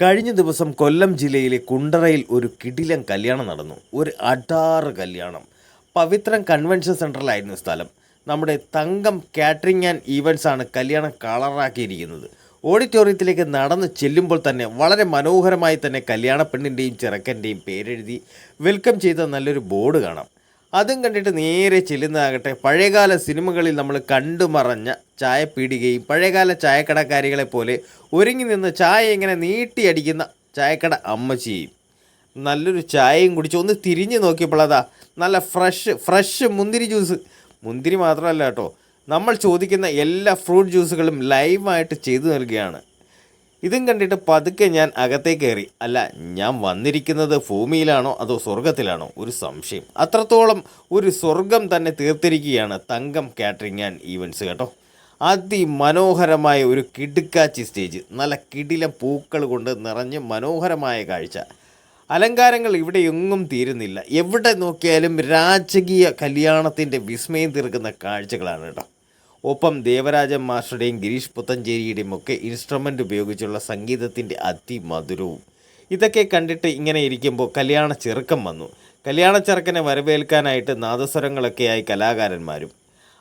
കഴിഞ്ഞ ദിവസം കൊല്ലം ജില്ലയിലെ കുണ്ടറയിൽ ഒരു കിടിലം കല്യാണം നടന്നു. ഒരു അടാറ് കല്യാണം. പവിത്രൻ കൺവെൻഷൻ സെന്ററിലായിരുന്നു സ്ഥലം. നമ്മുടെ തങ്കം കാറ്ററിംഗ് ആൻഡ് ഈവൻസ് ആണ് കല്യാണം കളറാക്കിയിരിക്കുന്നത്. ഓഡിറ്റോറിയത്തിലേക്ക് നടന്ന് ചെല്ലുമ്പോൾ തന്നെ വളരെ മനോഹരമായി തന്നെ കല്യാണ പെണ്ണിന്റെയും ചെറുക്കന്റെയും പേരെഴുതി വെൽക്കം ചെയ്ത നല്ലൊരു ബോർഡ് കാണാം. അതും കണ്ടിട്ട് നേരെ ചെല്ലുന്നതാകട്ടെ. പഴയകാല സിനിമകളിൽ നമ്മൾ കണ്ടുമറഞ്ഞ ചായപ്പീടികയും പഴയകാല ചായക്കടക്കാരികളെ പോലെ ഒരുങ്ങി നിന്ന് ചായ ഇങ്ങനെ നീട്ടിയടിക്കുന്ന ചായക്കട അമ്മച്ചിയും നല്ലൊരു ചായയും കുടിച്ച് ഒന്ന് തിരിഞ്ഞ് നോക്കിയപ്പോഴതാ നല്ല ഫ്രഷ് ഫ്രഷ് മുന്തിരി ജ്യൂസ് മുന്തിരി മാത്രമല്ല കേട്ടോ നമ്മൾ ചോദിക്കുന്ന എല്ലാ ഫ്രൂട്ട് ജ്യൂസുകളും ലൈവായിട്ട് ചെയ്തു നൽകുകയാണ്. ഇതും കണ്ടിട്ട് പതുക്കെ ഞാൻ അകത്തേക്ക് കയറി. അല്ല ഞാൻ വന്നിരിക്കുന്നത് ഭൂമിയിലാണോ അതോ സ്വർഗത്തിലാണോ ഒരു സംശയം. അത്രത്തോളം ഒരു സ്വർഗം തന്നെ തീർത്തിരിക്കുകയാണ് തങ്കം കാറ്ററിംഗ് ആൻഡ് ഈവൻസ് കേട്ടോ. അതിമനോഹരമായ ഒരു കിടുക്കാച്ചി സ്റ്റേജ്. നല്ല കിടിലം പൂക്കൾ കൊണ്ട് നിറഞ്ഞ് മനോഹരമായ കാഴ്ച. അലങ്കാരങ്ങൾ ഇവിടെ എങ്ങും തീരുന്നില്ല. എവിടെ നോക്കിയാലും രാജകീയ കല്യാണത്തിന്റെ വിസ്മയം തീർക്കുന്ന കാഴ്ചകളാണ് കേട്ടോ. ഒപ്പം ദേവരാജൻ മാസ്റ്ററുടെയും ഗിരീഷ് പുത്തഞ്ചേരിയുടെയും ഒക്കെ ഇൻസ്ട്രുമെന്റ് ഉപയോഗിച്ചുള്ള സംഗീതത്തിന്റെ അതിമധുരവും. ഇതൊക്കെ കണ്ടിട്ട് ഇങ്ങനെ ഇരിക്കുമ്പോൾ കല്യാണ ചെറുക്കം വന്നു. കല്യാണ ചെറുക്കനെ വരവേൽക്കാനായിട്ട് നാദസ്വരങ്ങളൊക്കെയായി കലാകാരന്മാരും.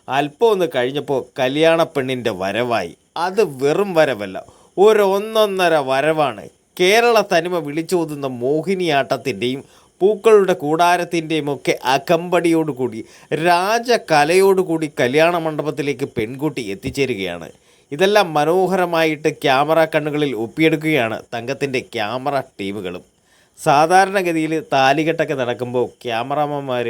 അല്പം ഒന്ന് കഴിഞ്ഞപ്പോൾ കല്യാണ പെണ്ണിന്റെ വരവായി. അത് വെറും വരവല്ല ഒരു ഒന്നൊന്നര വരവാണ്. കേരള തനിമ വിളിച്ചോതുന്ന മോഹിനിയാട്ടത്തിന്റെയും പൂക്കളുടെ കൂടാരത്തിന്റെയും ഒക്കെ അകമ്പടിയോടുകൂടി രാജകലയോടുകൂടി കല്യാണ മണ്ഡപത്തിലേക്ക് പെൺകുട്ടി എത്തിച്ചേരുകയാണ്. ഇതെല്ലാം മനോഹരമായിട്ട് ക്യാമറ കണ്ണുകളിൽ ഒപ്പിയെടുക്കുകയാണ് തങ്കത്തിന്റെ ക്യാമറ ടീമുകളും. സാധാരണഗതിയിൽ താലികെട്ടൊക്കെ നടക്കുമ്പോൾ ക്യാമറാമാന്മാർ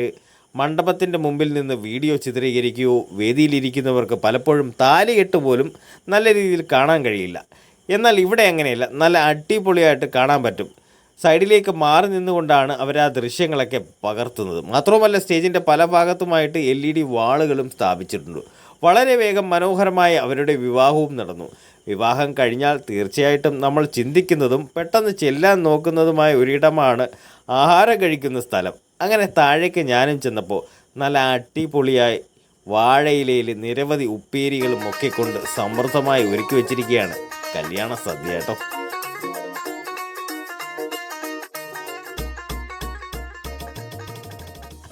മണ്ഡപത്തിന്റെ മുമ്പിൽ നിന്ന് വീഡിയോ ചിത്രീകരിക്കുകയോ വേദിയിലിരിക്കുന്നവർക്ക് പലപ്പോഴും താലികെട്ട് പോലും നല്ല രീതിയിൽ കാണാൻ കഴിയില്ല. എന്നാൽ ഇവിടെ അങ്ങനെയല്ല നല്ല അടിപൊളിയായിട്ട് കാണാൻ പറ്റും. സൈഡിലേക്ക് മാറി നിന്നുകൊണ്ടാണ് അവർ ആ ദൃശ്യങ്ങളൊക്കെ പകർത്തുന്നത്. മാത്രവുമല്ല സ്റ്റേജിന്റെ പല ഭാഗത്തുമായിട്ട് എൽ ഇ ഡി വാളുകളും സ്ഥാപിച്ചിട്ടുണ്ട്. വളരെ വേഗം മനോഹരമായി അവരുടെ വിവാഹവും നടന്നു. വിവാഹം കഴിഞ്ഞാൽ തീർച്ചയായിട്ടും നമ്മൾ ചിന്തിക്കുന്നതും പെട്ടെന്ന് ചെല്ലാൻ നോക്കുന്നതുമായ ഒരിടമാണ് ആഹാരം കഴിക്കുന്ന സ്ഥലം. അങ്ങനെ താഴേക്ക് ഞാനും ചെന്നപ്പോൾ നല്ല അടിപൊളിയായി വാഴയിലയിൽ നിരവധി ഉപ്പേരികളും ഒക്കെ കൊണ്ട് സമൃദ്ധമായി ഒരുക്കി വെച്ചിരിക്കുകയാണ്. കല്യാണ സദ്യ കേട്ടോ.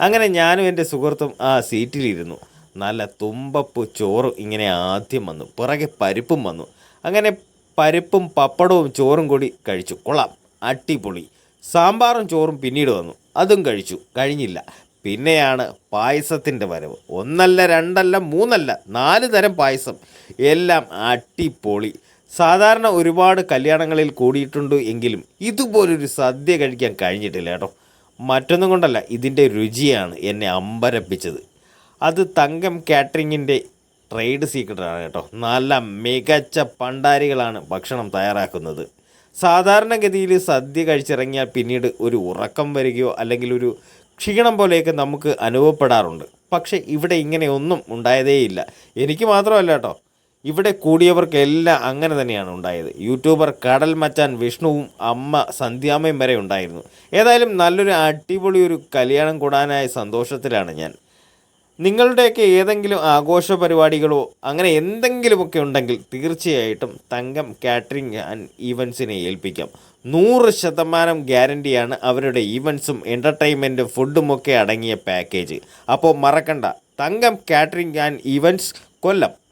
അങ്ങനെ ഞാനും എന്റെ സുഹൃത്തും ആ സീറ്റിലിരുന്നു. നല്ല തുമ്പപ്പ് ചോറും ഇങ്ങനെ ആദ്യം വന്നു. പിറകെ പരിപ്പും വന്നു. അങ്ങനെ പരിപ്പും പപ്പടവും ചോറും കൂടി കഴിച്ചു. കൊള്ളാം. അട്ടിപ്പൊളി സാമ്പാറും ചോറും പിന്നീട് വന്നു. അതും കഴിച്ചു. കഴിഞ്ഞില്ല. പിന്നെയാണ് പായസത്തിന്റെ വരവ്. ഒന്നല്ല രണ്ടല്ല മൂന്നല്ല നാല് തരം പായസം. എല്ലാം അട്ടിപ്പൊളി സാധാരണ ഒരുപാട് കല്യാണങ്ങളിൽ കൂടിയിട്ടുണ്ട് എങ്കിലും ഇതുപോലൊരു സദ്യ കഴിക്കാൻ കഴിഞ്ഞിട്ടില്ല കേട്ടോ. മറ്റൊന്നും കൊണ്ടല്ല ഇതിന്റെ രുചിയാണ് എന്നെ അമ്പരപ്പിച്ചത്. അത് തങ്കം കാറ്ററിങ്ങിന്റെ ട്രേഡ് സീക്രട്ടാണ് കേട്ടോ. നല്ല മികച്ച പണ്ടാരികളാണ് ഭക്ഷണം തയ്യാറാക്കുന്നത്. സാധാരണഗതിയിൽ സദ്യ കഴിച്ചിറങ്ങിയാൽ പിന്നീട് ഒരു ഉറക്കം വരികയോ അല്ലെങ്കിൽ ഒരു ക്ഷീണം പോലെയൊക്കെ നമുക്ക് അനുഭവപ്പെടാറുണ്ട്. പക്ഷേ ഇവിടെ ഇങ്ങനെയൊന്നും ഉണ്ടായതേയില്ല. എനിക്ക് മാത്രമല്ല കേട്ടോ ഇവിടെ കൂടിയവർക്കെല്ലാം അങ്ങനെ തന്നെയാണ് ഉണ്ടായത്. യൂട്യൂബർ കടൽ മച്ചാൻ വിഷ്ണുവും അമ്മ സന്ധ്യാമ്മയും വരെ ഉണ്ടായിരുന്നു. ഏതായാലും നല്ലൊരു അടിപൊളി ഒരു കല്യാണം കൂടാനായ സന്തോഷത്തിലാണ് ഞാൻ. നിങ്ങളുടെയൊക്കെ ഏതെങ്കിലും ആഘോഷ പരിപാടികളോ അങ്ങനെ എന്തെങ്കിലുമൊക്കെ ഉണ്ടെങ്കിൽ തീർച്ചയായിട്ടും തങ്കം കാറ്ററിംഗ് ആൻഡ് ഈവൻസിനെ ഏൽപ്പിക്കാം. നൂറ് ശതമാനം ഗ്യാരണ്ടിയാണ് അവരുടെ ഈവൻസും എന്റർടൈൻമെന്റും ഫുഡും ഒക്കെ അടങ്ങിയ പാക്കേജ്. അപ്പോൾ മറക്കണ്ട. Thankam catering and events Kollam.